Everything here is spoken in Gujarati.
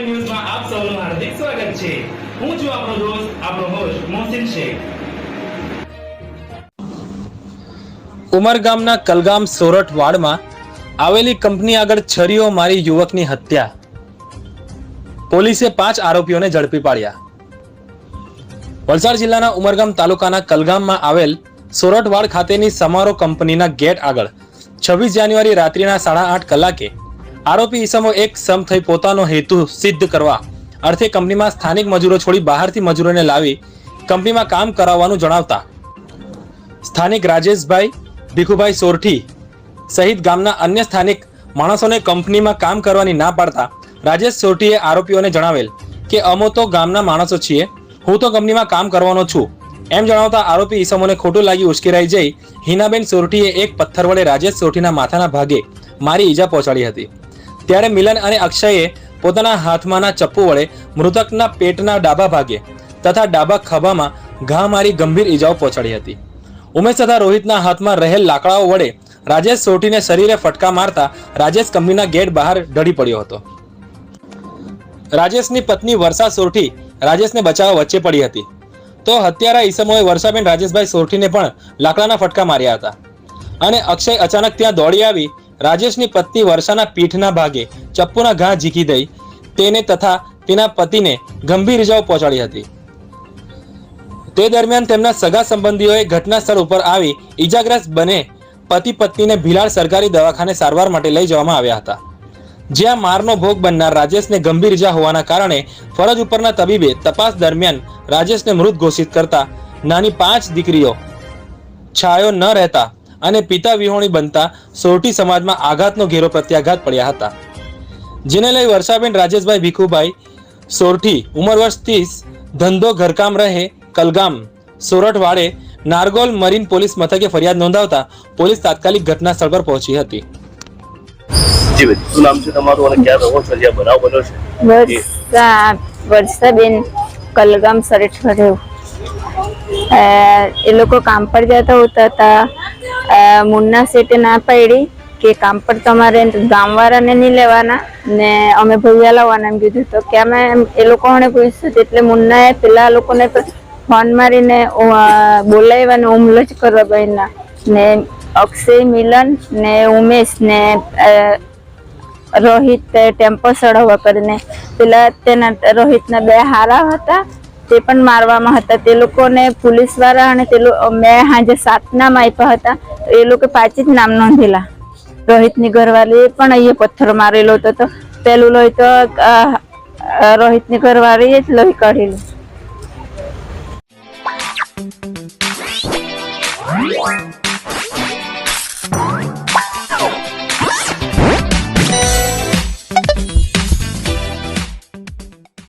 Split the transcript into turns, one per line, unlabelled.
પોઈન્ટ ન્યૂઝમાં આપ સૌનું હાર્દિક સ્વાગત છે. હું છું આપણો દોસ્ત આપણો હોસ્ટ મોહસિન શેખ.
ઉમરગામના કલગામ સોરઠ વાડમાં આવેલી કંપની આગળ છરીઓ મારી યુવકની હત્યા. પોલીસે પાંચ આરોપીઓને ઝડપી પાડ્યા. વલસાડ જિલ્લાના ઉમરગામ તાલુકાના કલગામમાં આવેલ સોરઠવાડ ખાતેની સમારોહ કંપનીના ગેટ આગળ છવ્વીસ જાન્યુઆરી રાત્રિના સાડા આઠ કલાકે આરોપી ઈસમો એક સમ થઈ પોતાનો હેતુ સિદ્ધ કરવા અર્થે કંપનીમાં સ્થાનિક મજૂરો છોડી બહારથી મજૂરોને લાવી કંપનીમાં કામ કરાવવાનું જણાવતા. સ્થાનિક રાજેશભાઈ, ભીખુભાઈ સોરઠી સહિત ગામના અન્ય સ્થાનિક માણસોને કંપનીમાં કામ કરવાની ના પાડતા રાજેશ સોરઠીએ આરોપીઓને જણાવેલ કે, અમો તો ગામના માણસો છીએ, હું તો કંપનીમાં કામ કરવાનો છું. એમ જણાવતા આરોપી ઈસમોને ખોટું લાગી ઉશ્કેરાઈ જઈ હિનાબેન સોરઠીએ એક પથ્થર વડે રાજેશ સોરઠીના માથાના ભાગે મારી ઈજા પહોંચાડી હતી. ત્યારે મિલન અને અક્ષયે પોતાના હાથમાંના ચપ્પુ વડે મૃતકના પેટના ડાબા ભાગે તથા ડાબા ખભામાં ઘા મારી ગંભીર ઈજાઓ પહોંચાડી હતી. ઉમેશ તથા રોહિતના હાથમાં રહેલ લાકડાઓ વડે રાજેશ સોઠીને શરીરે ફટકા મારતા રાજેશ કંપનીના ગેટ બહાર ઢળી પડ્યો હતો. રાજેશની પત્ની વર્ષા સોરઠી રાજેશને બચાવવા વચ્ચે પડી હતી. તો હત્યારા ઈસમોએ વર્ષાબેન રાજેશભાઈ સોરઠીને પણ લાકડાના ફટકા માર્યા હતા. અને અક્ષય અચાનક ત્યાં દોડી આવી રાજેશની પત્ની વર્ષાના પીઠના ભાગે ચપ્પુના ઘા ઝીકી દઈ તેને તથા તેના પતિને ગંભીર ઇજાઓ પહોંચાડી હતી. તે દરમિયાન તેમના સગા સંબંધીઓએ ઘટના સ્થળ ઉપર આવી ઈજાગ્રસ્ત બને પતિ પત્નીને ભિલાડ સરકારી દવાખાને સારવાર માટે લઈ જવામાં આવ્યા હતા. જ્યાં મારનો ભોગ બનનાર રાજેશને ગંભીર ઇજા હોવાના કારણે ફરજ ઉપરના તબીબે તપાસ દરમિયાન રાજેશને મૃત ઘોષિત કરતા નાની પાંચ દીકરીઓ છાયો ન રહેતા અને પિતા વિહોણી બનતા સોરઠી સમાજમાં આઘાતનો ઘેરો પ્રત્યાઘાત પડ્યા હતા. જેને લઈ વર્ષાબેન રાજેશભાઈ ભીખુભાઈ સોરઠી ઉંમર વર્ષ ત્રીસ ધંધો ઘરકામ રહે કલગામ સોરઠવાડે નારગોલ મરીન પોલીસ મથકે ફરિયાદ નોંધાવતા પોલીસ તાત્કાલિક ઘટના સ્થળ પર પહોંચી હતી.
શું નામ છે તમારું અને ક્યાં રહો છો? જ્યાં બનાવ બન્યો છે?
વર્ષા વર્ષાબેન કલગામ સરેઠ એ લોકો કામ પર જતા હોતા હતા. મુન્ના શેઠે ના પાડી કે કામ પર તમારે ગામવાળાને નહીં લેવાના ને અમે ભૈયા લાવવાના એમ કીધું. તો કે અમે એ લોકોને પૂછ્યું એટલે મુન્નાએ પેલા લોકોને ફોન મારીને બોલાવ્યા ને હુમલો જ કરવા બહેનના. ને અક્ષય મિલન ને ઉમેશ ને રોહિત ટેમ્પો ચડાવવા કરીને. પેલા તેના, રોહિતના બે હારા હતા તે પણ મારવામાં હતા તે લોકોને પોલીસવાળા અને તે મેં હાજે સાત નામ આપ્યા હતા, તો એ લોકો પાછી જ નામ નોંધેલા. રોહિતની ઘરવાળી પણ અહીંયા પથ્થર મારેલો હતો તો પેલું લોહી તો રોહિતની ઘરવાળીએ જ લોહી કાઢેલું.